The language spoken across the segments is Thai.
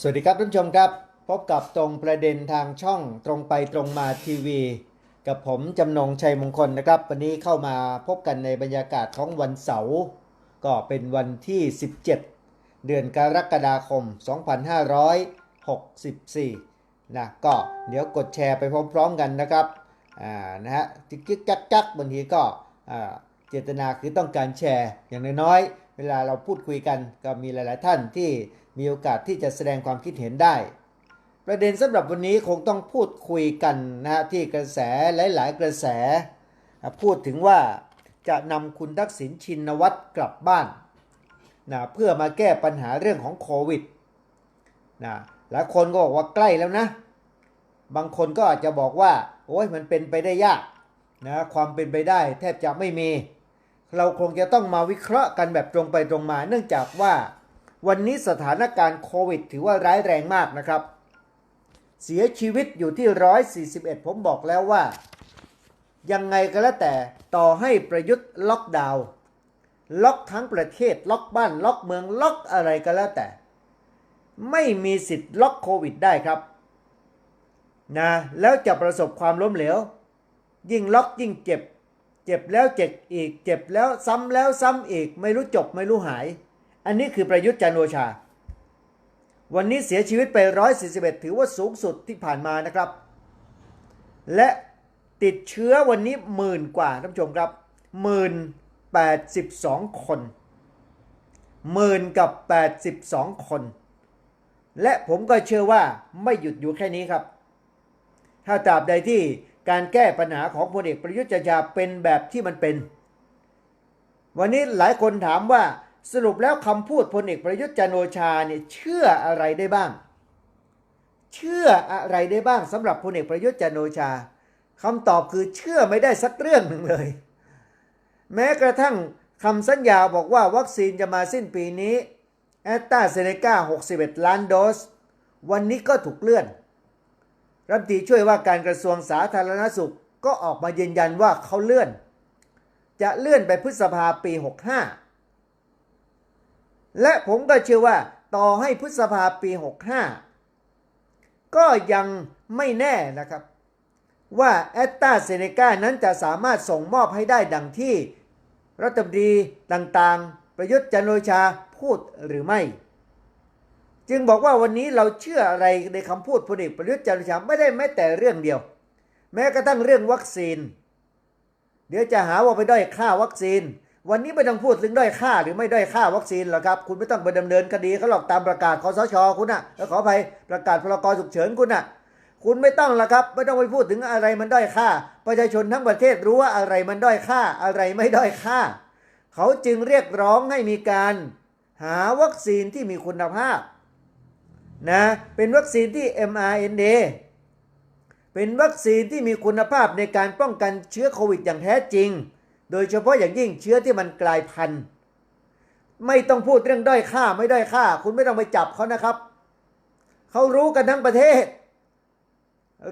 สวัสดีครับท่านผู้ชมครับ พบกับตรงประเด็นทางช่องตรงไปตรงมาทีวี กับผมจำนงชัยมงคลนะครับ วันนี้เข้ามาพบกันในบรรยากาศของวันเสาร์ก็เป็นวันที่ 17 เดือนกรกฎาคม 2564 นะก็เดี๋ยวกดแชร์ไปพร้อมๆกันนะครับอ่านะฮะจิกจิกจักจักบางทีก็อ่าเจตนาคือต้องการแชร์อย่างน้อยๆเวลาเราพูดคุยกันก็มีหลาย ๆ ท่านที่ มีโอกาสที่จะแสดงความคิดเห็นได้ ประเด็นสำหรับวันนี้คงต้องพูดคุยกันนะฮะที่กระแสหลาย ๆ กระแส พูดถึงว่าจะนำคุณทักษิณชินวัตรกลับบ้านนะเพื่อมาแก้ปัญหาเรื่องของโควิดนะหลายคนก็บอกว่าใกล้แล้วนะ บางคนก็อาจจะบอกว่า โอ้ยมันเป็นไปได้ยากนะความเป็นไปได้แทบจะไม่มี เราคงจะต้องมาวิเคราะห์กันแบบตรงไปตรงมา เนื่องจากว่า วันนี้สถานการณ์โควิด ถือว่าร้ายแรงมากนะครับ เสียชีวิตอยู่ที่ 141 ผมบอกแล้วว่า ยังไงก็แล้วแต่ต่อให้ประยุทธ์ล็อกดาวน์ล็อกทั้งประเทศล็อกบ้านล็อกเมืองล็อกอะไรก็แล้วแต่ ไม่มีสิทธิ์ล็อกโควิดได้ครับนะแล้วจะประสบความล้มเหลว ยิ่งล็อกยิ่งเจ็บ เจ็บแล้วเจ็บอีก เจ็บแล้วซ้ำแล้วซ้ำอีก ไม่รู้จบไม่รู้หาย อันนี้คือประยุทธ์จันโอชา วันนี้เสียชีวิตไป 141 ถือว่าสูงสุดที่ผ่านมานะครับ และติดเชื้อวันนี้หมื่นกว่าท่านผู้ชมครับหมื่นแปดสิบสองคนหมื่นกับ82คน และผมก็เชื่อว่าไม่หยุดอยู่แค่นี้ครับ ถ้าตราบใดที่การแก้ปัญหาของพลเอกประยุทธ์จันทร์โอชาเป็นแบบที่มันเป็น วันนี้หลายคนถามว่า สรุปแล้วคำพูดพลเอกประยุทธ์จันโอชาเนี่ยเชื่ออะไรได้บ้าง เชื่ออะไรได้บ้างสำหรับพลเอกประยุทธ์จันโอชาคำตอบคือเชื่อไม่ได้สักเรื่องหนึ่งเลย แม้กระทั่งคำสัญญาบอกว่าวัคซีนจะมาสิ้นปีนี้แอตตาเซเนกา61 ล้านโดส วันนี้ก็ถูกเลื่อน รัฐมนตรีช่วยว่าการกระทรวงสาธารณสุขก็ออกมายืนยันว่าเขาเลื่อน จะเลื่อนไปพฤษภาปี 65 และผมก็เชื่อว่าต่อให้พฤษภาปี 65 ก็ยังไม่แน่นะครับ ว่าแอตตาเซเนกานั้นจะสามารถส่งมอบให้ได้ดังที่รัฐมนตรีต่างๆ ประยุทธ์จันโอชาพูดหรือไม่ จึงบอกว่าวันนี้เราเชื่ออะไรในคำพูดพลเอกประยุทธ์จันโอชาไม่ได้แม้แต่เรื่องเดียว แม้กระทั่งเรื่องวัคซีน เดี๋ยวจะหาว่าไปด้อยค่าวัคซีน วันนี้ไม่ต้องพูดถึงด้อยค่าหรือไม่ด้อยค่าวัคซีนหรอกครับ คุณไม่ต้องไปดำเนินคดีเขาหรอกตามประกาศคอสชคุณนะแล้วขออภัยประกาศพรกฉุกเฉินคุณนะคุณไม่ต้องละครับ ไม่ต้องไปพูดถึงอะไรมันด้อยค่า ประชาชนทั้งประเทศรู้ว่าอะไรมันด้อยค่าอะไรไม่ด้อยค่า เขาจึงเรียกร้องให้มีการหาวัคซีนที่มีคุณภาพนะเป็นวัคซีนที่ mRNA เป็นวัคซีนที่มีคุณภาพในการป้องกันเชื้อโควิดอย่างแท้จริง โดยเฉพาะอย่างยิ่งเชื้อที่มันกลายพันธุ์ ไม่ต้องพูดเรื่องด้อยค่าไม่ด้อยค่า คุณไม่ต้องไปจับเขานะครับเขารู้กันทั้งประเทศ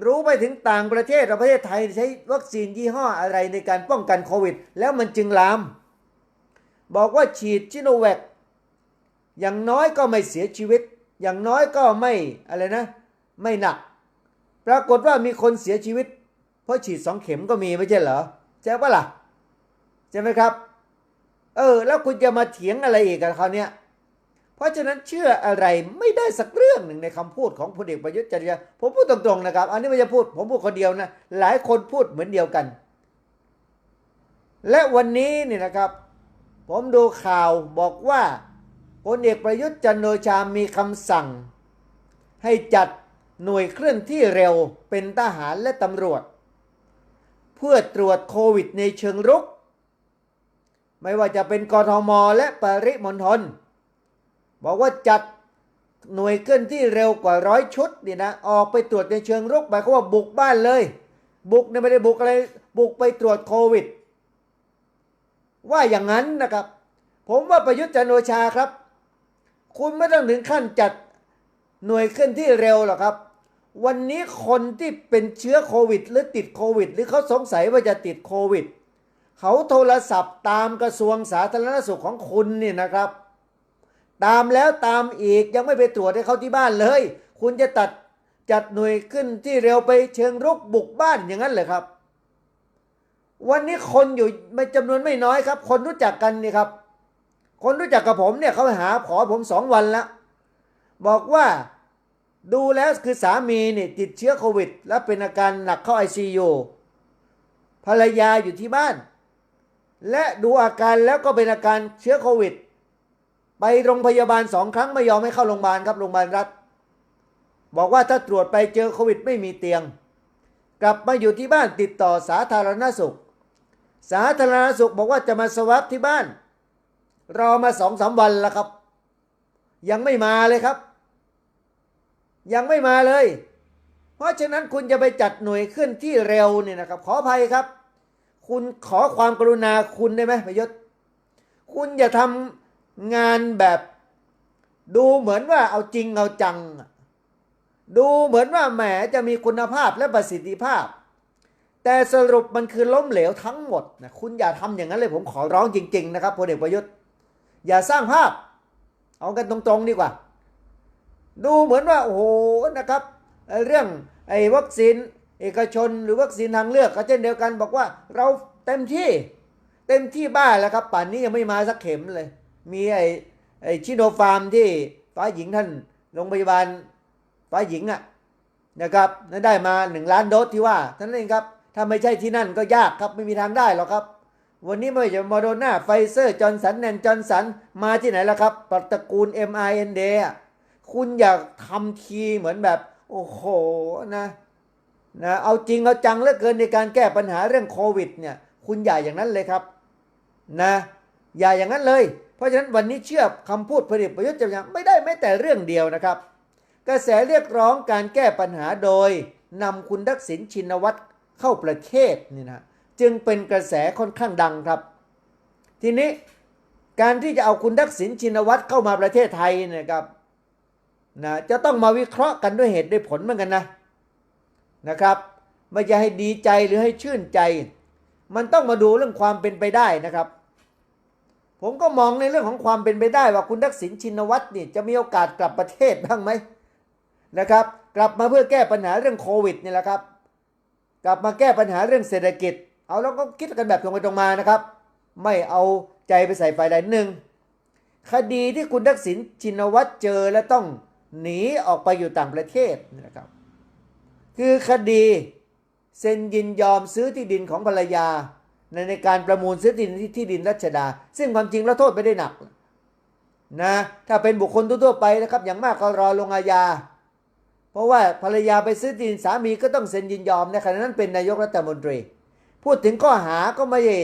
รู้ไปถึงต่างประเทศเราประเทศไทยใช้วัคซีนยี่ห้ออะไรในการป้องกันโควิด แล้วมันจึงลาม บอกว่าฉีดชิโนแวคอย่างน้อยก็ไม่เสียชีวิต อย่างน้อยก็ไม่อะไรนะ ไม่หนัก ปรากฏว่ามีคนเสียชีวิต เพราะฉีดสองเข็มก็มีไม่ใช่เหรอใช่ปะล่ะ ใช่ไหมครับ เออ แล้วคุณจะมาเถียงอะไรอีกกับเขาเนี่ยเพราะฉะนั้นเชื่ออะไรไม่ได้สักเรื่องหนึ่งในคำพูดของพลเอกประยุทธ์จันทร์โอชาผมพูดตรงๆนะครับ อันนี้ไม่ใช่พูด ผมพูดคนเดียวนะ หลายคนพูดเหมือนเดียวกัน และวันนี้นี่นะครับ ผมดูข่าวบอกว่าพลเอกประยุทธ์จันทร์โอชามีคำสั่ง ให้จัดหน่วยเคลื่อนที่เร็วเป็นทหารและตำรวจ เพื่อตรวจโควิดในเชิงรุก ไม่ว่าจะเป็นกทมและปริมณฑลบอกว่าจัดหน่วยเคลื่อนที่เร็วกว่าร้อยชุดนี่นะออกไปตรวจในเชิงรุกหมายความว่าบุกบ้านเลย บุกเนี่ยไม่ได้บุกอะไรบุกไปตรวจโควิด ว่าอย่างนั้นนะครับ ผมว่าประยุทธ์จันโอชาครับ คุณไม่ต้องถึงขั้นจัดหน่วยเคลื่อนที่เร็วหรอกครับ วันนี้คนที่เป็นเชื้อโควิด หรือติดโควิด หรือเขาสงสัยว่าจะติดโควิด เขาโทรศัพท์ตามกระทรวงสาธารณสุขของคุณนี่นะครับ ตามแล้วตามอีกยังไม่ไปตรวจให้เขาที่บ้านเลย คุณจะตัดจัดหน่วยขึ้นที่เร็วไปเชิงรุกบุกบ้านอย่างนั้นเลยครับ วันนี้คนอยู่ไม่จำนวนไม่น้อยครับ คนรู้จักกันนี่ครับ คนรู้จักกับผมเนี่ยเขาหาขอผมสองวันแล้วบอกว่าดูแล้วคือสามีเนี่ยติดเชื้อโควิด แล้วเป็นอาการหนักเข้าไอซียูภรรยาอยู่ที่บ้าน และดูอาการแล้วก็เป็นอาการเชื้อโควิด ไปโรงพยาบาลสองครั้งไม่ยอมให้เข้าโรงพยาบาลครับโรงพยาบาลรัฐ บอกว่าถ้าตรวจไปเจอโควิดไม่มีเตียง กลับมาอยู่ที่บ้านติดต่อสาธารณสุข สาธารณสุขบอกว่าจะมาสวับที่บ้าน รอมาสองสามวันแล้วครับ ยังไม่มาเลยครับ ยังไม่มาเลย เพราะฉะนั้นคุณจะไปจัดหน่วยขึ้นที่เร็วเนี่ยนะครับ ขออภัยครับ คุณขอความกรุณาคุณได้ไหมประยศ คุณอย่าทำงานแบบดูเหมือนว่าเอาจริงเอาจัง ดูเหมือนว่าแหมจะมีคุณภาพและประสิทธิภาพ แต่สรุปมันคือล้มเหลวทั้งหมดนะคุณอย่าทำอย่างนั้นเลยผมขอร้องจริง ๆ นะครับพลเอกประยุทธ์ อย่าสร้างภาพ เอากันตรงๆดีกว่า ดูเหมือนว่าโอ้โหนะครับ เรื่องไอ้วัคซีน เอกชนหรือวัคซีนทางเลือกก็เช่นเดียวกันบอกว่าเราเต็มที่เต็มที่บ้าแล้วครับป่านนี้ยังไม่มาสักเข็มเลย มีไอ้ไอ้ชิโนฟาร์มที่ฟ้าหญิงท่านโรงพยาบาลฟ้าหญิงอะนะครับนั้นได้มาหนึ่งล้านโดสที่ว่าท่านนเองครับถ้าไม่ใช่ที่นั่นก็ยากครับไม่มีทางได้หรอกครับ วันนี้ไม่ว่าจะโมโดนาไฟเซอร์จอร์นสันแนนจอร์นสันมาที่ไหนแล้วครับตระกูล m i n d อะคุณอยากทำทีเหมือนแบบ โอ้โหนะ นะเอาจริงเอาจังเหลือเกินในการแก้ปัญหาเรื่องโควิดเนี่ยคุณอย่าอย่างนั้นเลยครับนะอย่าอย่างนั้นเลย เพราะฉะนั้นวันนี้เชื่อคำพูดพลเอกประยุทธ์จะยังไม่ได้แม้แต่เรื่องเดียวนะครับ กระแสเรียกร้องการแก้ปัญหาโดยนำคุณทักษิณชินวัตรเข้าประเทศนี่นะจึงเป็นกระแสค่อนข้างดังครับ ทีนี้การที่จะเอาคุณทักษิณชินวัตรเข้ามาประเทศไทยนะครับนะจะต้องมาวิเคราะห์กันด้วยเหตุด้วยผลเหมือนกันนะ นะครับ ไม่จะให้ดีใจหรือให้ชื่นใจ มันต้องมาดูเรื่องความเป็นไปได้นะครับ ผมก็มองในเรื่องของความเป็นไปได้ว่าคุณทักษิณชินวัตรนี่จะมีโอกาสกลับประเทศบ้างไหมนะครับ กลับมาเพื่อแก้ปัญหาเรื่องโควิดนี่แหละครับ กลับมาแก้ปัญหาเรื่องเศรษฐกิจ เอาแล้วก็คิดกันแบบตรงไปตรงมานะครับ ไม่เอาใจไปใส่ฝ่ายใดหนึ่งคดีที่คุณทักษิณชินวัตรเจอและต้องหนีออกไปอยู่ต่างประเทศนะครับ คือคดีเซ็นยินยอมซื้อที่ดินของภรรยา ในในการประมูลซื้อที่ดินที่ดินรัชดา ซึ่งความจริงแล้วโทษไม่ได้หนักนะถ้าเป็นบุคคลทั่วไปนะครับ อย่างมากก็รอลงอาญา เพราะว่าภรรยาไปซื้อที่ดินสามีก็ต้องเซ็นยินยอมในขณะนั้นเป็นนายกรัฐมนตรี พูดถึงข้อหาก็ไม่ใช่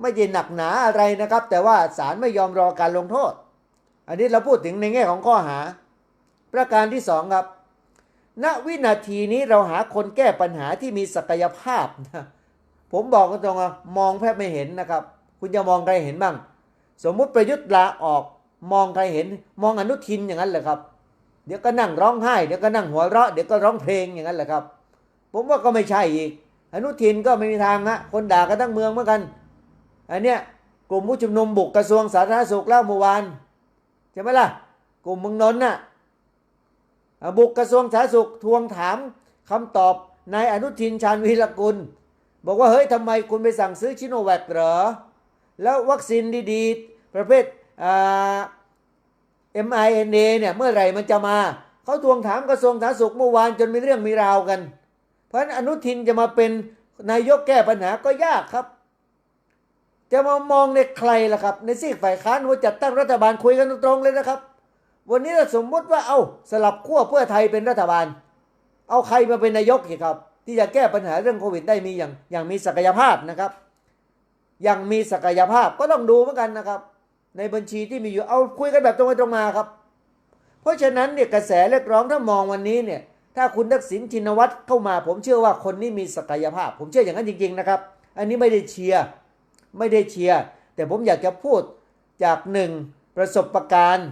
ไม่ใช่หนักหนาอะไรนะครับ แต่ว่าศาลไม่ยอมรอการลงโทษ อันนี้เราพูดถึงในแง่ของข้อหา ประการที่สองครับ ณวินาทีนี้เราหาคนแก้ปัญหาที่มีศักยภาพนะผมบอกตรงๆมองแทบไม่เห็นนะครับ คุณจะมองใครเห็นบ้าง สมมุติประยุทธ์ลาออก มองใครเห็น มองอนุทินอย่างนั้นแหละครับ เดี๋ยวก็นั่งร้องไห้ เดี๋ยวก็นั่งหัวเราะ เดี๋ยวก็ร้องเพลงอย่างนั้นแหละครับ ผมว่าก็ไม่ใช่อีก อนุทินก็ไม่มีทางฮะคนด่ากันทั้งเมืองเหมือนกัน อันเนี้ยกลุ่มผู้ชุมนุมบุกกระทรวงสาธารณสุขแล้วเมื่อวานใช่ไหมล่ะ กลุ่มเมืองนนท์น่ะอะ บุกกระทรวงสาธารณสุขทวงถามคำตอบนายอนุทินชาญวีรกุล บอกว่าเฮ้ยทำไมคุณไปสั่งซื้อชิโนแวคเหรอ แล้ววัคซีนดีๆ ประเภทอ่า mRNA เนี่ยเมื่อไหร่มันจะมา เขาทวงถามกระทรวงสาธารณสุขเมื่อวานจนมีเรื่องมีราวกัน เพราะฉะนั้นอนุทินจะมาเป็นนายกแก้ปัญหาก็ยากครับ จะมามองในใครล่ะครับ ในซีกฝ่ายค้านว่าจัดตั้งรัฐบาลคุยกันตรงๆเลยนะครับ วันนี้ถ้าสมมติว่าเอาสลับขั้วเพื่อไทยเป็นรัฐบาล เอาใครมาเป็นนายกอีกครับ ที่จะแก้ปัญหาเรื่องโควิดได้มีอย่างอย่างมีศักยภาพนะครับ อย่างมีศักยภาพก็ต้องดูเหมือนกันนะครับ ในบัญชีที่มีอยู่เอาคุยกันแบบตรงไปตรงมาครับ เพราะฉะนั้นเนี่ยกระแสเรียกร้องถ้ามองวันนี้เนี่ยถ้าคุณทักษิณชินวัตรเข้ามา ผมเชื่อว่าคนนี้มีศักยภาพ ผมเชื่ออย่างนั้นจริง ๆนะครับ อันนี้ไม่ได้เชียร์ไม่ได้เชียร์แต่ผมอยากจะพูดจากหนึ่งประสบการณ์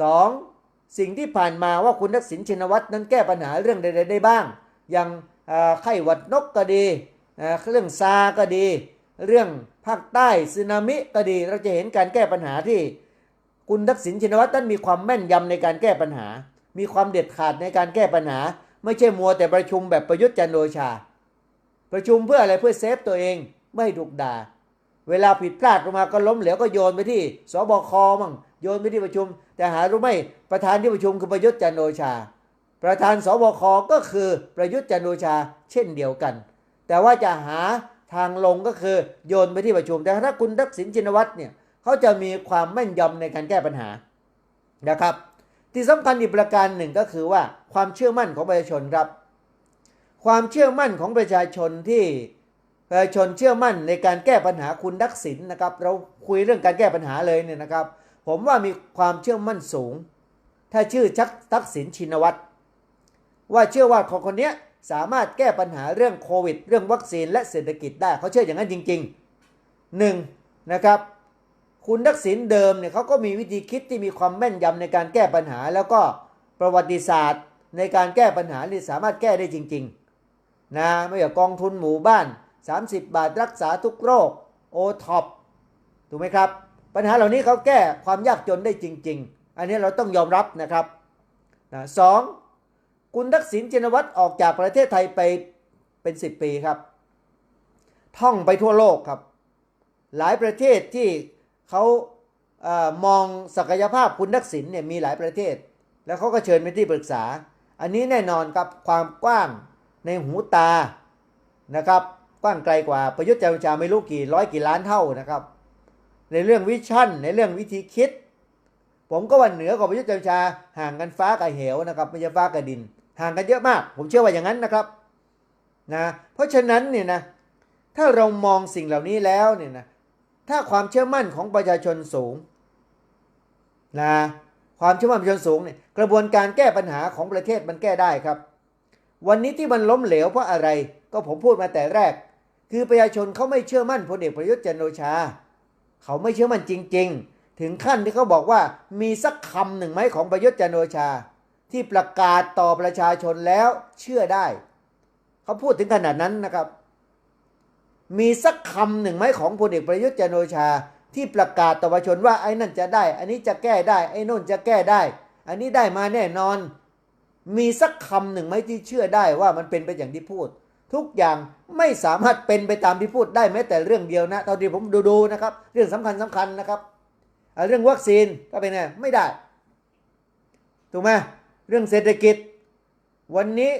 สองสิ่งที่ผ่านมาว่าคุณทักษิณชินวัตรนั้นแก้ปัญหาเรื่องใดๆได้บ้าง อย่างไข้หวัดนกก็ดี เรื่องซาก็ดี เรื่องภาคใต้สึนามิก็ดี เราจะเห็นการแก้ปัญหาที่ คุณทักษิณชินวัตรท่านมีความแม่นยำในการแก้ปัญหา มีความเด็ดขาดในการแก้ปัญหา ไม่ใช่มัวแต่ประชุมแบบประยุทธ์จันทร์โอชา ประชุมเพื่ออะไรเพื่อเซฟตัวเองไม่ถูกด่า เวลาผิดพลาดลงมาก็ล้มเหลวก็โยนไปที่สบคมั่ง โยนไปที่ประชุม แต่หารู้ไหมประธานที่ประชุมคือประยุทธ์จันโอชา ประธานสบคก็คือประยุทธ์จันโอชาเช่นเดียวกัน แต่ว่าจะหาทางลงก็คือโยนไปที่ประชุม แต่ถ้าคุณทักษิณชินวัตรเนี่ยเขาจะมีความแม่นยำในการแก้ปัญหานะครับ ที่สำคัญอีกประการหนึ่งก็คือว่าความเชื่อมั่นของประชาชนครับ ความเชื่อมั่นของประชาชนที่ประชาชนเชื่อมั่นในการแก้ปัญหาคุณทักษิณนะครับ เราคุยเรื่องการแก้ปัญหาเลยเนี่ยนะครับ ผมว่ามีความเชื่อมั่นสูง ถ้าชื่อชักทักษิณชินวัตรว่าเชื่อว่าคนคนนี้สามารถแก้ปัญหาเรื่องโควิด เรื่องวัคซีนและเศรษฐกิจได้เขาเชื่ออย่างนั้นจริงๆหนึ่งนะครับคุณทักษิณเดิมเนี่ยเขาก็มีวิธีคิดที่มีความแม่นยำในการแก้ปัญหา แล้วก็ประวัติศาสตร์ ในการแก้ปัญหาที่สามารถแก้ได้จริงๆนะไม่ว่ากองทุนหมู่บ้าน 30 บาทรักษาทุกโรคโอท็อปถูกไหมครับ ปัญหาเหล่านี้เขาแก้ความยากจนได้จริง ๆ อันนี้เราต้องยอมรับนะครับนะสองคุณทักษิณชินวัตรออกจากประเทศไทยไปเป็น 10 ปีครับ ท่องไปทั่วโลกครับ หลายประเทศที่เขาเออมองศักยภาพคุณทักษิณเนี่ยมีหลายประเทศ แล้วเขาก็เชิญเป็นที่ปรึกษา อันนี้แน่นอนครับความกว้างในหูตานะครับ กว้างไกลกว่าประยุทธ์จันทร์ชาไม่รู้กี่ร้อยกี่ล้านเท่านะครับ ในเรื่องวิชั่น ในเรื่องวิธีคิด ผมก็วันเหนือกว่าประยุทธ์จันทร์ชาห่างกันฟ้ากับเหวนะครับไม่ใช่ฟ้ากับดิน ห่างกันเยอะมาก ผมเชื่อว่าอย่างนั้นนะครับนะเพราะฉะนั้นเนี่ยนะถ้าเรามองสิ่งเหล่านี้แล้วเนี่ยนะถ้าความเชื่อมั่นของประชาชนสูงนะความเชื่อมั่นประชาชนสูงเนี่ยกระบวนการแก้ปัญหาของประเทศมันแก้ได้ครับ วันนี้ที่มันล้มเหลวเพราะอะไรก็ผมพูดมาแต่แรก คือประชาชนเขาไม่เชื่อมั่นพลเอกประยุทธ์จันทร์โอชา เขาไม่เชื่อมันจริง ๆ ถึงขั้นที่เขาบอกว่ามีสักคำหนึ่งไหมของประยุทธ์จันโอชา ที่ประกาศต่อประชาชนแล้วเชื่อได้ เขาพูดถึงขนาดนั้นนะครับ มีสักคำหนึ่งไหมของพลเอกประยุทธ์จันโอชา ที่ประกาศต่อประชาชนว่าไอ้นั่นจะได้ อันนี้จะแก้ได้ ไอ้นู่นจะแก้ได้ อันนี้ได้มาแน่นอน มีสักคำหนึ่งไหมที่เชื่อได้ว่ามันเป็นไปอย่างที่พูด ทุกอย่างไม่สามารถเป็นไปตามที่พูดได้แม้แต่เรื่องเดียวนะเท่าที่ผมดูดูๆนะครับ เรื่องสำคัญสำคัญนะครับเรื่องวัคซีนก็เป็นไงไม่ได้ถูกไหมเรื่องเศรษฐกิจ วันนี้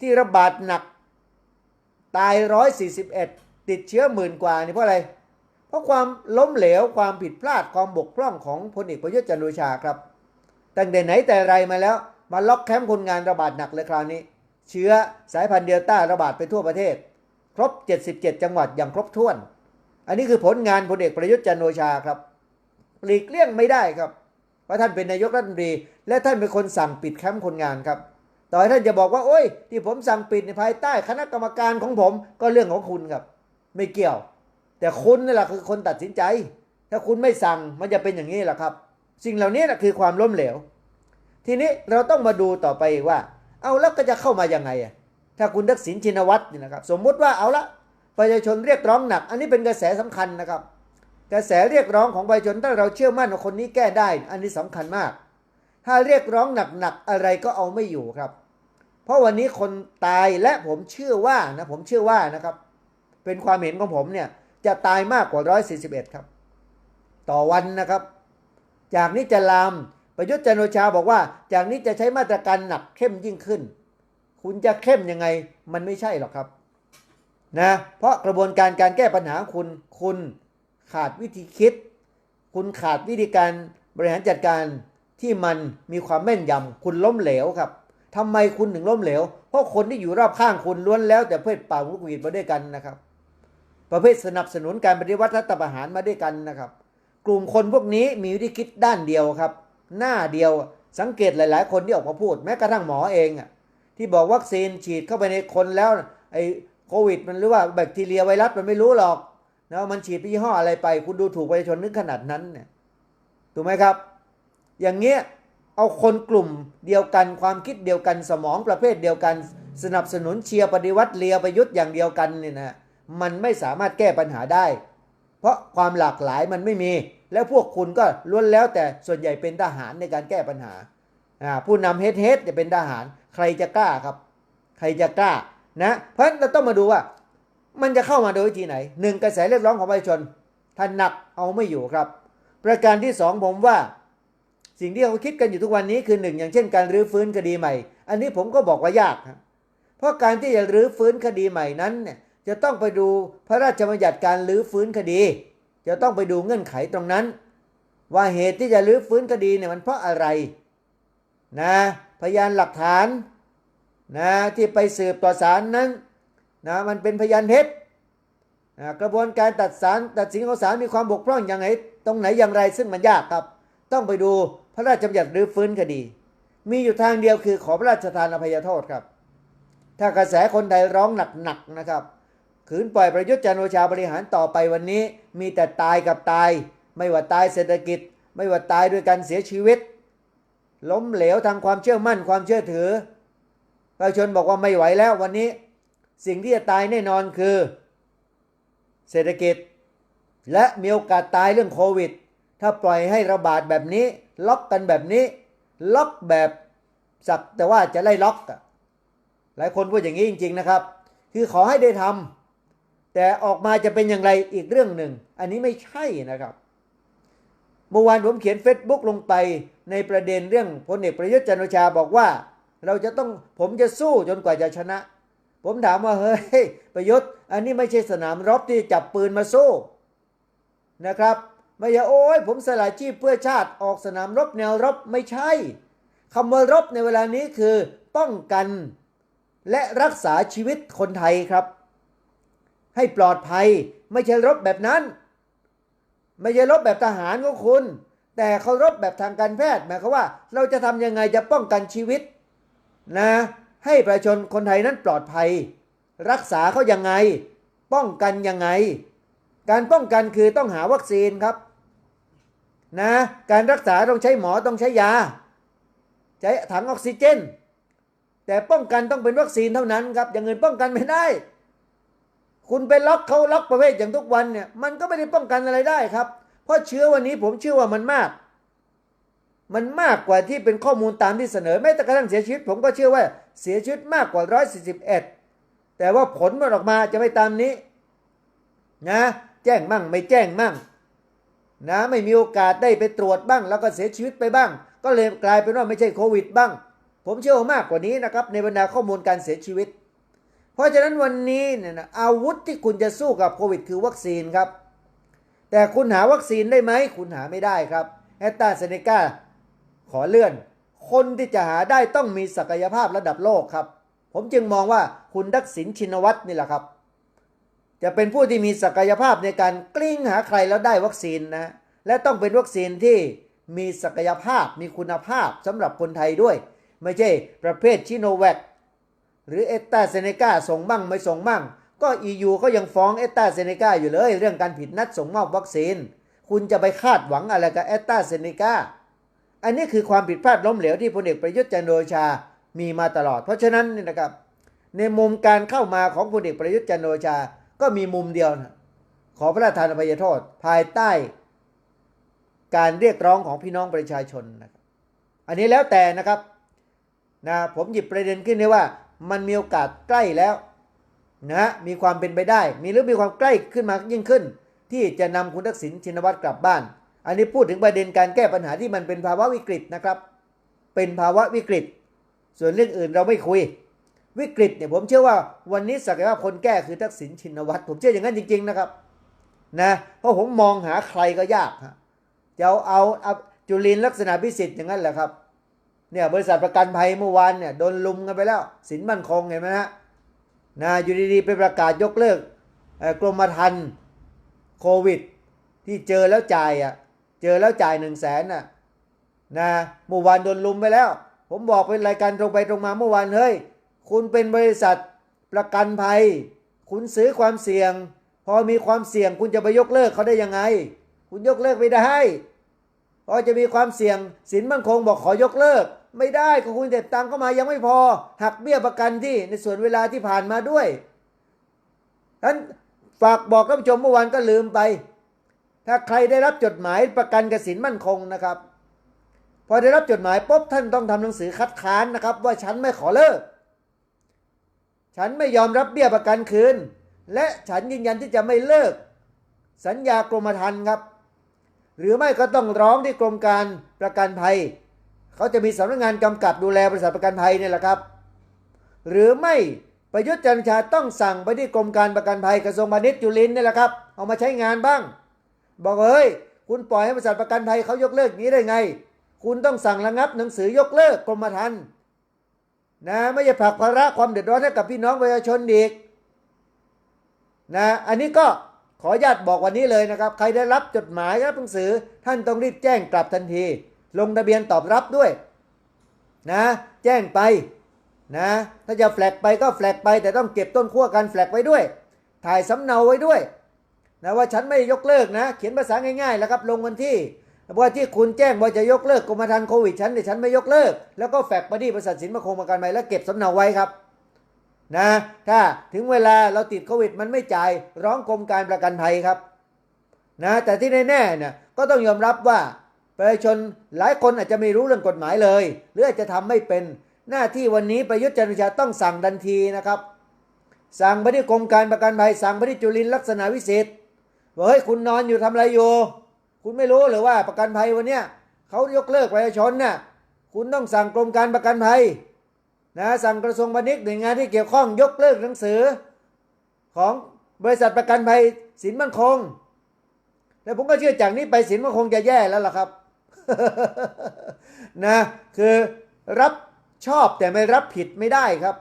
ที่ระบาดหนัก ตาย 141 ติดเชื้อหมื่นกว่านี่เพราะอะไร เพราะความล้มเหลวความผิดพลาดความบกพร่องของพลเอกประยุทธ์จันทร์โอชาครับตั้งแต่ไหนแต่ไรมาแล้ว มาล็อกแคมป์คนงานระบาดหนักเลยคราวนี้ เชื้อสายพันธุ์เดลต้าระบาดไปทั่วประเทศ ครบ 77 จังหวัดอย่างครบถ้วน อันนี้คือผลงานพลเอกประยุทธ์จันโอชาครับหลีกเลี่ยงไม่ได้ครับเพราะท่านเป็นนายกรัฐมนตรี และท่านเป็นคนสั่งปิดแคมป์คนงานครับ ต่อให้ท่านจะบอกว่าโอ้ย ที่ผมสั่งปิดในภายใต้คณะกรรมการของผมก็เรื่องของคุณครับ ไม่เกี่ยว แต่คุณนี่แหละคือคนตัดสินใจ ถ้าคุณไม่สั่งมันจะเป็นอย่างนี้แหละครับ สิ่งเหล่านี้แหละคือความล้มเหลว ทีนี้เราต้องมาดูต่อไปว่า เอาแล้วก็จะเข้ามายังไงอะถ้าคุณทักษิณชินวัตรนี่นะครับ สมมุติว่าเอาละประชาชนเรียกร้องหนัก อันนี้เป็นกระแสสำคัญนะครับ กระแสเรียกร้องของประชาชนถ้าเราเชื่อมั่นว่าคนนี้แก้ได้ อันนี้สำคัญมาก ถ้าเรียกร้องหนักๆอะไรก็เอาไม่อยู่ครับ เพราะวันนี้คนตายและผมเชื่อว่านะผมเชื่อว่านะครับ เป็นความเห็นของผมเนี่ยจะตายมากกว่า 141 ครับ ต่อวันนะครับ จากนี้จะลาม ประยุทธ์จันโอชาบอกว่า จากนี้จะใช้มาตรการหนักเข้มยิ่งขึ้น คุณจะเข้มยังไงมันไม่ใช่หรอกครับนะเพราะกระบวนการการแก้ปัญหาคุณคุณขาดวิธีคิด คุณขาดวิธีการบริหารจัดการที่มันมีความแม่นยำคุณล้มเหลวครับทำไมคุณถึงล้มเหลว เพราะคนที่อยู่รอบข้างคุณล้วนแล้ว แต่เพื่อเป่าลูกวีดมาด้วยกันนะครับ ประเภทสนับสนุนการปฏิวัติรัฐประหารมาด้วยกันนะครับ กลุ่มคนพวกนี้มีวิธีคิดด้านเดียวครับ หน้าเดียวสังเกตหลาย ๆ คนที่ออกมาพูด แม้กระทั่งหมอเองอะที่บอกวัคซีนฉีดเข้าไปในคนแล้วไอ้โควิด มันหรือว่าแบคทีเรียไวรัสมันไม่รู้หรอกนะมันฉีดยี่ห้ออะไรไป คุณดูถูกประชาชนนึกขนาดนั้นเนี่ยถูกไหมครับ อย่างเงี้ยเอาคนกลุ่มเดียวกันความคิดเดียวกันสมองประเภทเดียวกัน สนับสนุนเชียร์ปฏิวัติเลียประยุทธ์อย่างเดียวกันเนี่ยนะมันไม่สามารถแก้ปัญหาได้ เพราะความหลากหลายมันไม่มีแล้วพวกคุณก็ล้วนแล้วแต่ส่วนใหญ่เป็นทหารในการแก้ปัญหา ผู้นำเฮดเฮดจะเป็นทหารใครจะกล้าครับ ใครจะกล้านะเพราะฉะนั้นเราต้องมาดูว่า มันจะเข้ามาโดยวิธีไหนหนึ่งกระแสเรียกร้องของประชาชนท่านหนักเอาไม่อยู่ครับ ประการที่สองผมว่า สิ่งที่เขาคิดกันอยู่ทุกวันนี้คือหนึ่งอย่างเช่นการรื้อฟื้นคดีใหม่ อันนี้ผมก็บอกว่ายากครับเพราะการที่จะรื้อฟื้นคดีใหม่นั้นเนี่ยจะต้องไปดูพระราชบัญญัติการรื้อฟื้นคดี จะต้องไปดูเงื่อนไขตรงนั้น ว่าเหตุที่จะรื้อฟื้นคดีเนี่ยมันเพราะอะไรนะพยานหลักฐานนะที่ไปสืบต่อศาลนั้นนะมันเป็นพยานเท็จนะกระบวนการตัดสารตัดสินของศาลมีความบกพร่องอย่างไรตรงไหนอย่างไรซึ่งมันยากครับ ต้องไปดูพระราชบัญญัติรื้อฟื้นคดี มีอยู่ทางเดียวคือขอพระราชทานอภัยโทษครับ ถ้ากระแสคนใดร้องหนักๆนะครับ ขืนปล่อยประยุทธ์จันโอชาบริหารต่อไปวันนี้ มีแต่ตายกับตาย ไม่ว่าตายเศรษฐกิจ ไม่ว่าตายด้วยการเสียชีวิต ล้มเหลวทางความเชื่อมั่นความเชื่อถือประชาชนบอกว่าไม่ไหวแล้ววันนี้ สิ่งที่จะตายแน่นอนคือ เศรษฐกิจ และมีโอกาสตายเรื่องโควิด ถ้าปล่อยให้ระบาดแบบนี้ ล็อกกันแบบนี้ ล็อกแบบสักแต่ว่าจะไล่ล็อกหลายคนพูดอย่างนี้จริง ๆนะครับ คือขอให้ได้ทำ แต่ออกมาจะเป็นอย่างไรอีกเรื่องหนึ่ง อันนี้ไม่ใช่นะครับ เมื่อวานผมเขียน Facebook ลงไปในประเด็นเรื่องพลเอกประยุทธ์จันโอชาบอกว่า เราจะต้องผมจะสู้จนกว่าจะชนะ ผมถามว่าเฮ้ยประยุทธ์ อันนี้ไม่ใช่สนามรบที่จับปืนมาสู้นะครับไม่ใช่โอ้ยผมสละชีพเพื่อชาติออกสนามรบแนวรบไม่ใช่คำว่ารบในเวลานี้คือ ป้องกัน และรักษาชีวิตคนไทยครับ ให้ปลอดภัย ไม่ใช่รบแบบนั้น ไม่ใช่รบแบบทหารของคุณ แต่เขารบแบบทางการแพทย์หมายความว่า เราจะทำยังไงจะป้องกันชีวิตนะ ให้ประชาชนคนไทยนั้นปลอดภัย รักษาเขายังไง ป้องกันยังไง การป้องกันคือต้องหาวัคซีนครับนะการรักษาต้องใช้หมอต้องใช้ยา ใช้ถังออกซิเจน แต่ป้องกันต้องเป็นวัคซีนเท่านั้นครับอย่างอื่นป้องกันไม่ได้ คุณไปล็อกเขาล็อกประเภทอย่างทุกวันเนี่ยมันก็ไม่ได้ป้องกันอะไรได้ครับ เพราะเชื้อวันนี้ผมเชื่อว่ามันมาก มันมากกว่าที่เป็นข้อมูลตามที่เสนอแม้แต่กระทั่งเสียชีวิต ผมก็เชื่อว่าเสียชีวิตมากกว่า 141 แต่ว่าผลมันออกมาจะไม่ตามนี้นะแจ้งมั่งไม่แจ้งมั่งนะไม่มีโอกาสได้ไปตรวจบ้าง แล้วก็เสียชีวิตไปบ้าง ก็เลยกลายเป็นว่าไม่ใช่โควิดบ้าง ผมเชื่อมากกว่านี้นะครับในบรรดาข้อมูลการเสียชีวิต เพราะฉะนั้นวันนี้เนี่ยนะอาวุธที่คุณจะสู้กับโควิด คือวัคซีนครับ แต่คุณหาวัคซีนได้ไหม คุณหาไม่ได้ครับแอตตาเซเนกาขอเลื่อน คนที่จะหาได้ต้องมีศักยภาพระดับโลกครับ ผมจึงมองว่าคุณทักษิณชินวัตรนี่แหละครับ จะเป็นผู้ที่มีศักยภาพในการกลิ้งหาใครแล้วได้วัคซีนนะ และต้องเป็นวัคซีนที่มีศักยภาพมีคุณภาพสำหรับคนไทยด้วย ไม่ใช่ประเภทชิโนแวค หรือเอตตาเซเนกาส่งบ้างไม่ส่งบ้าง ก็ EU ก็ยังฟ้องเอตตาเซเนกาอยู่เลย เรื่องการผิดนัดส่งมอบวัคซีน คุณจะไปคาดหวังอะไรกับเอตตาเซเนกาอันนี้คือความผิดพลาดล้มเหลวที่พลเอกประยุทธ์จันโอชา มีมาตลอด เพราะฉะนั้นนี่นะครับ ในมุมการเข้ามาของพลเอกประยุทธ์จันโอชา ก็มีมุมเดียวนะขอพระราชทานอภัยโทษ ภายใต้ การเรียกร้องของพี่น้องประชาชนนะครับ อันนี้แล้วแต่นะครับนะผมหยิบประเด็นขึ้นได้ว่า มันมีโอกาสใกล้แล้วนะมีความเป็นไปได้ มีหรือมีความใกล้ขึ้นมายิ่งขึ้น ที่จะนำคุณทักษิณชินวัตรกลับบ้าน อันนี้พูดถึงประเด็นการแก้ปัญหาที่มันเป็นภาวะวิกฤตนะครับ เป็นภาวะวิกฤต ส่วนเรื่องอื่นเราไม่คุย วิกฤตเนี่ยผมเชื่อว่าวันนี้ศักยภาพคนแก้คือทักษิณชินวัตรผมเชื่ออย่างนั้นจริง ๆนะครับนะเพราะผมมองหาใครก็ยากฮะจะเอาเอาเอาจุลินลักษณะพิสิทธิ์อย่างนั้นแหละครับ เนี่ยบริษัทประกันภัยเมื่อวานเนี่ยโดนลุมกันไปแล้ว สินมั่นคงเห็นไหมฮะนะอยู่ดีๆไปประกาศยกเลิกกรมธรรม์โควิด ที่เจอแล้วจ่ายอะเจอแล้วจ่ายหนึ่งแสนน่ะนะเมื่อวานโดนลุมไปแล้ว ผมบอกเป็นรายการตรงไปตรงมาเมื่อวานเฮ้ยคุณเป็นบริษัทประกันภัย คุณซื้อความเสี่ยง พอมีความเสี่ยงคุณจะไปยกเลิกเขาได้ยังไง คุณยกเลิกไม่ได้ พอจะมีความเสี่ยงสินมั่นคงบอกขอยกเลิก ไม่ได้ก็คุณเด็ดตังเข้ามายังไม่พอ หักเบี้ยประกันที่ในส่วนเวลาที่ผ่านมาด้วยนั้นฝากบอกท่านผู้ชมเมื่อวานก็ลืมไป ถ้าใครได้รับจดหมายประกันกษียณมั่นคงนะครับ พอได้รับจดหมายปุ๊บท่านต้องทำหนังสือคัดค้านนะครับ ว่าฉันไม่ขอเลิก ฉันไม่ยอมรับเบี้ยประกันคืน และฉันยืนยันที่จะไม่เลิก สัญญากรมธรรม์ครับ หรือไม่ก็ต้องร้องที่กรมการประกันภัย เขาจะมีสำนักงานกำกับดูแลบริษัทประกันภัยเนี่ยแหละครับ หรือไม่ประยุทธ์จันทร์ชาต้องสั่งไปที่กรมการประกันภัยกระทรวงพาณิชย์จุลินทร์นี่แหละครับ เอามาใช้งานบ้าง บอกเฮ้ย คุณปล่อยให้บริษัทประกันภัยเขายกเลิกนี้ได้ไง คุณต้องสั่งระงับหนังสือยกเลิกกรมธรรม์นะไม่ใช่ผลักภาระความเดือดร้อนให้กับพี่น้องประชาชนอีกนะอันนี้ก็ ขอญาตบอกวันนี้เลยนะครับ ใครได้รับจดหมายรับหนังสือ ท่านต้องรีบแจ้งกลับทันที ลงทะเบียนตอบรับด้วยนะแจ้งไปนะถ้าจะแฟลกไปก็แฟลกไป แต่ต้องเก็บต้นขั้วการแฟลกไว้ด้วย ถ่ายสำเนาไว้ด้วยนะว่าฉันไม่ยกเลิกนะ เขียนภาษาง่ายๆแล้วครับลงวันที่ว่าที่คุณแจ้งว่าจะยกเลิกกรมธรรม์โควิดฉันเนี่ฉันไม่ยกเลิก แล้วก็แฟกไปที่บริษัทสินมาคงประกันภัยแล้วเก็บสำเนาไว้ครับ นะถ้าถึงเวลาเราติดโควิด มันไม่จ่ายร้องกรมการประกันภัยครับนะแต่ที่แน่ๆเนี่ยก็ต้องยอมรับว่าประชาชนหลายคนอาจจะไม่รู้เรื่องกฎหมายเลย หรืออาจจะทำไม่เป็นหน้าที่วันนี้ประยุทธ์จันทร์โอชาต้องสั่งทันทีนะครับ สั่งไปที่กรมการประกันภัยสั่งไปที่จุลินลักษณะวิสิทธิ์ว่าเฮ้ยคุณนอนอยู่ทำอะไรอยู่ คุณไม่รู้หรือว่าประกันภัยวันเนี้ยเขายกเลิกประชาชนน่ะคุณต้องสั่งกรมการประกันภัย นะสั่งกระทรวงพาณิชย์หน่วยงานที่เกี่ยวข้องยกเลิกหนังสือ ของบริษัทประกันภัยสินมั่นคง แล้วผมก็เชื่อจากนี้ไปสินมั่นคงจะแย่แล้วล่ะครับนะคือรับชอบแต่ไม่รับผิดไม่ได้ครับ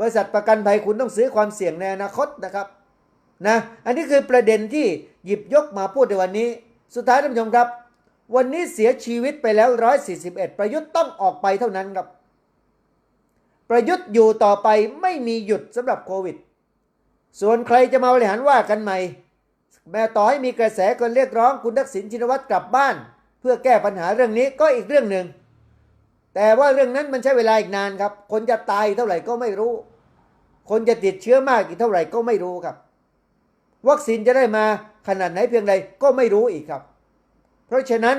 บริษัทประกันภัยคุณต้องซื้อความเสี่ยงในอนาคตนะครับนะอันนี้คือประเด็นที่หยิบยกมาพูดในวันนี้ สุดท้ายท่านผู้ชมครับ วันนี้เสียชีวิตไปแล้ว 141 ประยุทธ์ต้องออกไปเท่านั้นครับ ประยุทธ์อยู่ต่อไปไม่มีหยุดสำหรับโควิด ส่วนใครจะมาบริหารว่ากันใหม่ แม้ต่อให้มีกระแสคนเรียกร้องคุณทักษิณชินวัตรกลับบ้าน เพื่อแก้ปัญหาเรื่องนี้ก็อีกเรื่องหนึ่ง แต่ว่าเรื่องนั้นมันใช้เวลาอีกนานครับ คนจะตายเท่าไหร่ก็ไม่รู้ คนจะติดเชื้อมากอีกเท่าไหร่ก็ไม่รู้ครับ วัคซีนจะได้มาขนาดไหนเพียงใดก็ไม่รู้อีกครับ เพราะฉะนั้น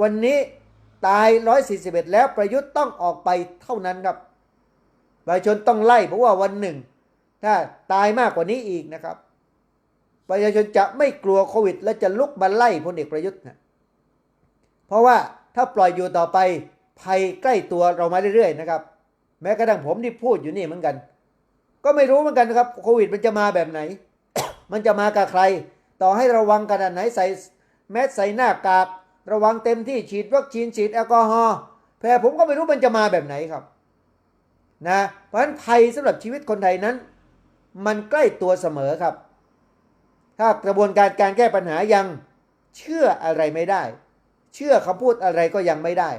วันนี้ตาย 141 แล้วประยุทธ์ต้องออกไปเท่านั้นครับ ประชาชนต้องไล่เพราะว่าวันหนึ่ง ถ้าตายมากกว่านี้อีกนะครับ ประชาชนจะไม่กลัวโควิด และจะลุกมาไล่พลเอกประยุทธ์นะเพราะว่าถ้าปล่อยอยู่ต่อไปภัยใกล้ตัวเรามาเรื่อยๆนะครับ แม้กระทั่งผมที่พูดอยู่นี่เหมือนกัน ก็ไม่รู้เหมือนกันนะครับโควิดมันจะมาแบบไหน มันจะมากับใคร ต่อให้ระวังขนาดไหนใส่แมสใส่หน้ากากระวังเต็มที่ฉีดวัคซีนฉีดแอลกอฮอล์แต่ผมก็ไม่รู้มันจะมาแบบไหนครับ นะเพราะฉะนั้นภัยสำหรับชีวิตคนไทยนั้น มันใกล้ตัวเสมอครับ ถ้ากระบวนการการแก้ปัญหายังเชื่ออะไรไม่ได้ เชื่อคำพูดอะไรก็ยังไม่ได้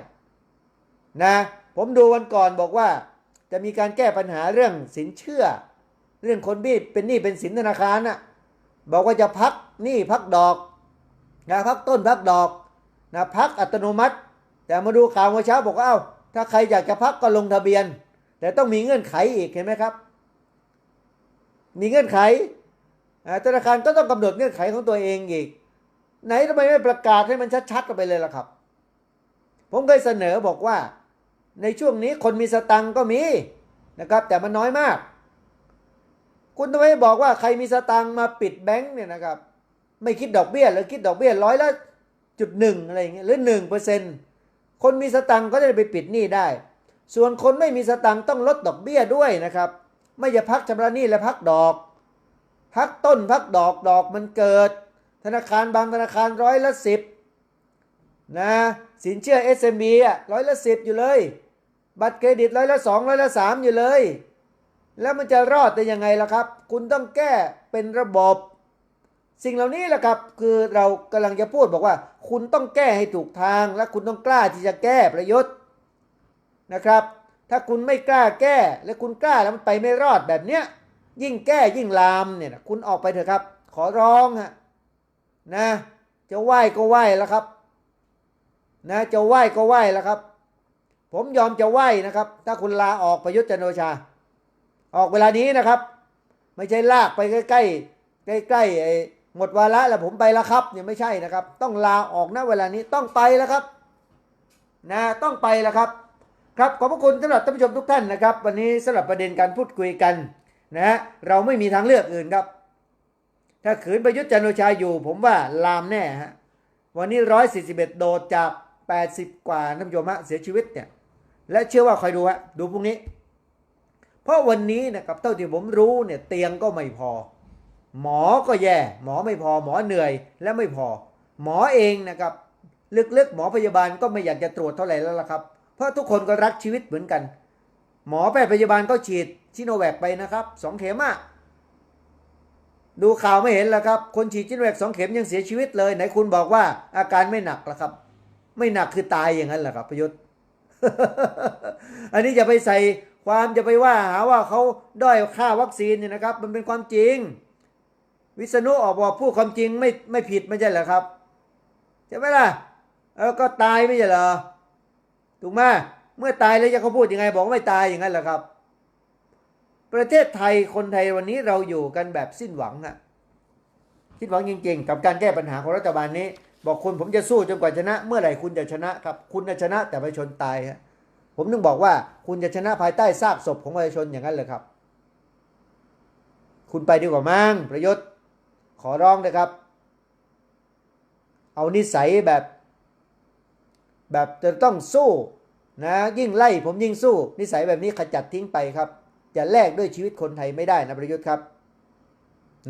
นะผมดูวันก่อนบอกว่า จะมีการแก้ปัญหาเรื่องสินเชื่อ เรื่องคนบี้เป็นหนี้เป็นสินธนาคารน่ะบอกว่าจะพักหนี้พักดอกนะพักต้นพักดอกนะพักอัตโนมัติ แต่มาดูข่าวเมื่อเช้าบอกว่าเอ้าถ้าใครอยากจะพักก็ลงทะเบียน แต่ต้องมีเงื่อนไขอีกเห็นไหมครับ มีเงื่อนไขธนาคารก็ต้องกำหนดเงื่อนไขของตัวเองอีก ไหนทำไมไม่ประกาศให้มันชัดๆกันไปเลยล่ะครับ ผมเคยเสนอบอกว่า ในช่วงนี้คนมีสตังก็มีนะครับ แต่มันน้อยมาก คุณทำไมไม่บอกว่าใครมีสตังมาปิดแบงค์เนี่ยนะครับ ไม่คิดดอกเบี้ยหรือคิดดอกเบี้ยร้อยละจุดหนึ่งอะไรอย่างเงี้ยหรือหนึ่งเปอร์เซ็นต์คนมีสตังค์ก็จะไปปิดหนี้ได้ ส่วนคนไม่มีสตังค์ต้องลดดอกเบี้ยด้วยนะครับ ไม่จะพักชำระหนี้และพักดอก พักต้นพักดอกดอกมันเกิด ธนาคารบางธนาคารร้อยละสิบนะสินเชื่อ SMB อะร้อยละสิบอยู่เลย บัตรเครดิตร้อยละสองร้อยละสามอยู่เลย แล้วมันจะรอดได้ยังไงล่ะครับ คุณต้องแก้เป็นระบบ สิ่งเหล่านี้แหละครับคือเรากำลังจะพูดบอกว่า คุณต้องแก้ให้ถูกทางและคุณต้องกล้าที่จะแก้ประยุทธ์ นะครับ ถ้าคุณไม่กล้าแก้ และคุณกล้าแล้วมันไปไม่รอดแบบเนี้ยยิ่งแก้ยิ่งลามเนี่ยคุณออกไปเถอะครับ ขอร้องฮะนะ จะไหว้ก็ไหว้แล้วครับ นะจะไหว้ก็ไหว้แล้วครับ ผมยอมจะไหว้นะครับ ถ้าคุณลาออกประยุทธ์จันโอชา ออกเวลานี้นะครับ ไม่ใช่ลากไปใกล้ๆใกล้ไอ้หมดวาระแล้วผมไปแล้วครับเนี่ยไม่ใช่นะครับ ต้องลาออกนะเวลานี้ต้องไปแล้วครับ นะต้องไปแล้วครับ ครับขอบพระคุณสำหรับท่านผู้ชมทุกท่านนะครับ วันนี้สำหรับประเด็นการพูดคุยกันนะฮะเราไม่มีทางเลือกอื่นครับ ถ้าขืนประยุทธ์จันโอชาอยู่ ผมว่าลามแน่ฮะวันนี้ร้อยสี่สิบเอ็ดโดดจากแปดสิบกว่าท่านผู้ชมฮะเสียชีวิตเนี่ยและเชื่อว่าคอยดูฮะดูพรุ่งนี้ เพราะวันนี้นะครับเท่าที่ผมรู้เนี่ยเตียงก็ไม่พอ หมอก็แย่ หมอไม่พอ หมอเหนื่อยและไม่พอ หมอเองนะครับ ลึกๆหมอพยาบาลก็ไม่อยากจะตรวจเท่าไหร่แล้วล่ะครับ เพราะทุกคนก็รักชีวิตเหมือนกัน หมอแพทย์พยาบาลก็ฉีดชิโนแวคไปนะครับสองเข็มอะดูข่าวไม่เห็นแล้วครับคนฉีดชิโนแวคสองเข็มยังเสียชีวิตเลยไหนคุณบอกว่าอาการไม่หนักแล้วครับ ไม่หนักคือตายอย่างนั้นแหละครับประยุทธ์อันนี้จะไปใส่ความจะไปว่าหาว่าเขาด้อยค่าวัคซีนเนี่ยนะครับ มันเป็นความจริง วิษณุออกบอกพูดความจริงไม่ไม่ผิดไม่ใช่เหรอครับใช่ไหมล่ะเออก็ตายไม่ใช่เหรอ ถูกไหมเมื่อตายแล้วจะเขาพูดยังไง บอกว่าไม่ตายอย่างนั้นเหรอครับ ประเทศไทยคนไทยวันนี้เราอยู่กันแบบสิ้นหวังอะสิ้นหวังจริง ๆ กับการแก้ปัญหาของรัฐบาลนี้ บอกคุณผมจะสู้จนกว่าชนะ เมื่อไหร่คุณจะชนะครับ คุณจะชนะแต่ประชาชนตายฮะผมนึงบอกว่าคุณจะชนะภายใต้ซากศพของประชาชนอย่างนั้นเลยครับ คุณไปดีกว่ามั้งประยุทธ์ขอร้องนะครับ เอานิสัยแบบ แบบจะต้องสู้นะยิ่งไล่ผมยิ่งสู้ นิสัยแบบนี้ขจัดทิ้งไปครับ จะแลกด้วยชีวิตคนไทยไม่ได้นะประยุทธ์ครับ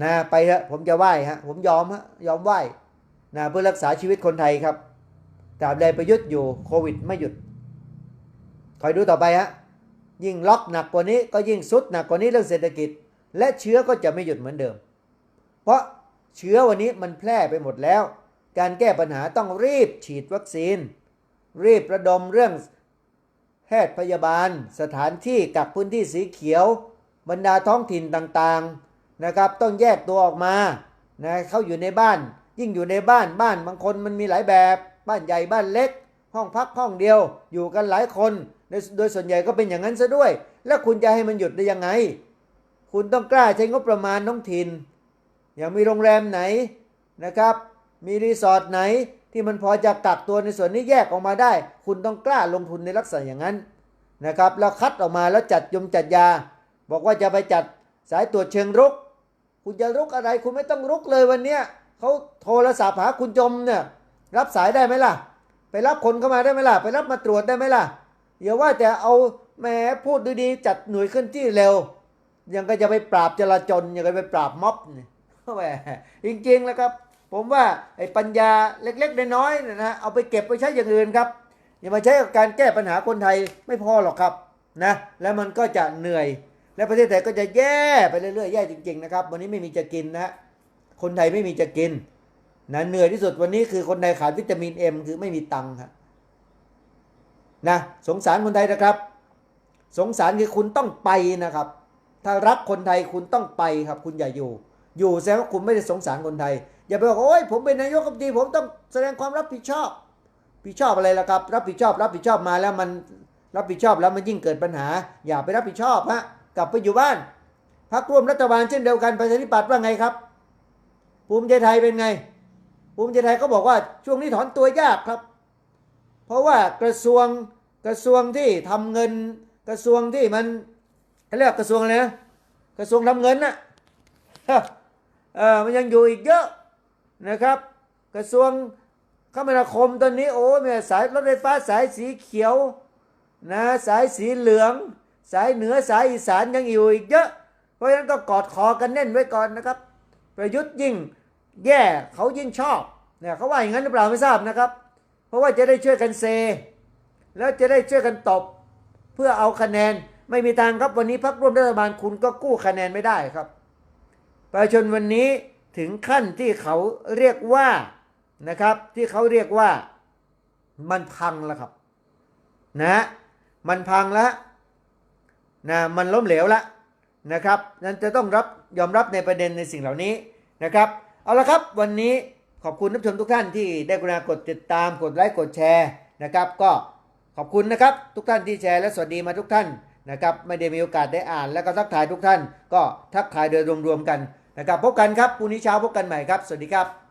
นะไปเถอะผมจะไหว้ฮะผมยอมฮะยอมไหว้นะเพื่อรักษาชีวิตคนไทยครับตราบใดประยุทธ์อยู่โควิดไม่หยุด คอยดูต่อไปฮะยิ่งล็อกหนักกว่านี้ก็ยิ่งสุดหนักกว่านี้เรื่องเศรษฐกิจ และเชื้อก็จะไม่หยุดเหมือนเดิม เพราะเชื้อวันนี้มันแพร่ไปหมดแล้ว การแก้ปัญหาต้องรีบฉีดวัคซีน รีบระดมเรื่องแพทย์พยาบาล สถานที่กักพื้นที่สีเขียว บรรดาท้องถิ่นต่างๆนะครับต้องแยกตัวออกมานะเข้าอยู่ในบ้าน ยิ่งอยู่ในบ้านบ้านบางคนมันมีหลายแบบ บ้านใหญ่บ้านเล็ก ห้องพักห้องเดียว อยู่กันหลายคนโดยส่วนใหญ่ก็เป็นอย่างนั้นซะด้วย แล้วคุณจะให้มันหยุดได้ยังไง คุณต้องกล้าใช้งบประมาณท้องถิ่นอย่างมีโรงแรมไหนนะครับ มีรีสอร์ทไหน ที่มันพอจะกักตัวในส่วนนี้แยกออกมาได้ คุณต้องกล้าลงทุนในลักษณะอย่างนั้นนะครับแล้วคัดออกมาแล้วจัดยมจัดยา บอกว่าจะไปจัดสายตรวจเชิงรุก คุณจะรุกอะไรคุณไม่ต้องรุกเลยวันเนี้ยเขาโทรศัพท์หาคุณจมเนี่ยรับสายได้ไหมล่ะ ไปรับคนเข้ามาได้ไหมล่ะ ไปรับมาตรวจได้ไหมล่ะอย่าว่าแต่เอาแหมพูดดีๆจัดหน่วยเคลื่อนที่เร็ว ยังก็จะไปปราบจราจรยังก็ไปปราบม็อบนี่แหมจริงๆแล้วครับ ผมว่าไอ้ปัญญาเล็กๆน้อยๆนยนะเอาไปเก็บไปใช้อย่างอื่นครับ อย่ามาใช้กับการแก้ปัญหาคนไทยไม่พอหรอกครับนะแล้วมันก็จะเหนื่อย และประเทศไทยก็จะแย่ไปเรื่อยๆแย่จริงๆนะครับ วันนี้ไม่มีจะกินนะฮะคนไทยไม่มีจะกินนะเหนื่อยที่สุดวันนี้คือคนไทยขาดวิตามินเอ็มคือไม่มีตังค์ครับนะสงสารคนไทยนะครับ สงสารคือคุณต้องไปนะครับ ถ้ารักคนไทยคุณต้องไปครับ คุณอย่าอยู่ อยู่แสดงว่าคุณไม่ได้สงสารคนไทย อย่าไปบอกว่าโอ้ยผมเป็นนายกรัฐมนตรีผมต้องแสดงความรับผิดชอบ ผิดชอบอะไรล่ะครับ รับผิดชอบ รับผิดชอบมาแล้วมันรับผิดชอบแล้วมันยิ่งเกิดปัญหา อย่าไปรับผิดชอบฮะกลับไปอยู่บ้านพักร่วมรัฐบาลเช่นเดียวกันประชาธิปัตย์ว่าไงครับ ภูมิใจไทยเป็นไง ภูมิใจไทยก็บอกว่าช่วงนี้ถอนตัวยากครับ เพราะว่ากระทรวงกระทรวงที่ทำเงิน กระทรวงที่มันเขาเรียกกระทรวงอะไรนะกระทรวงทำเงินน่ะเออมันยังอยู่อีกเยอะ นะครับ กระทรวงคมนาคมตอนนี้โอ้แม่สายรถไฟฟ้าสายสีเขียวนะสายสีเหลือง สายเหนือสายอีสานยังอยู่อีกเยอะ เพราะฉะนั้นก็กอดคอกันแน่นไว้ก่อนนะครับ ประยุทธ์ยิ่งแย่เขายิ่งชอบเนี่ยเขาว่าอย่างนั้นหรือเปล่าไม่ทราบนะครับ เพราะว่าจะได้ช่วยกันเซ แล้วจะได้ช่วยกันตบ เพื่อเอาคะแนนไม่มีทางครับวันนี้พรรคร่วมรัฐบาลคุณก็กู้คะแนนไม่ได้ครับ ประชาชนวันนี้ ถึงขั้นที่เขาเรียกว่านะครับ ที่เขาเรียกว่ามันพังแล้วครับนะมันพังแล้วนะมันล้มเหลวแล้วนะครับนั้นจะต้องรับยอมรับในประเด็นในสิ่งเหล่านี้นะครับเอาละครับวันนี้ขอบคุณท่านผู้ชมทุกท่านที่ได้กรุณากดติดตามกดไลค์กดแชร์นะครับ ก็ขอบคุณนะครับ ทุกท่านที่แชร์และสวัสดีมาทุกท่านนะครับ ไม่ได้มีโอกาสได้อ่าน แล้วก็ทักทายทุกท่าน ก็ทักทายโดยรวมๆกัน นะครับพบกันครับพรุ่งนี้เช้าพบกันใหม่ครับ สวัสดีครับ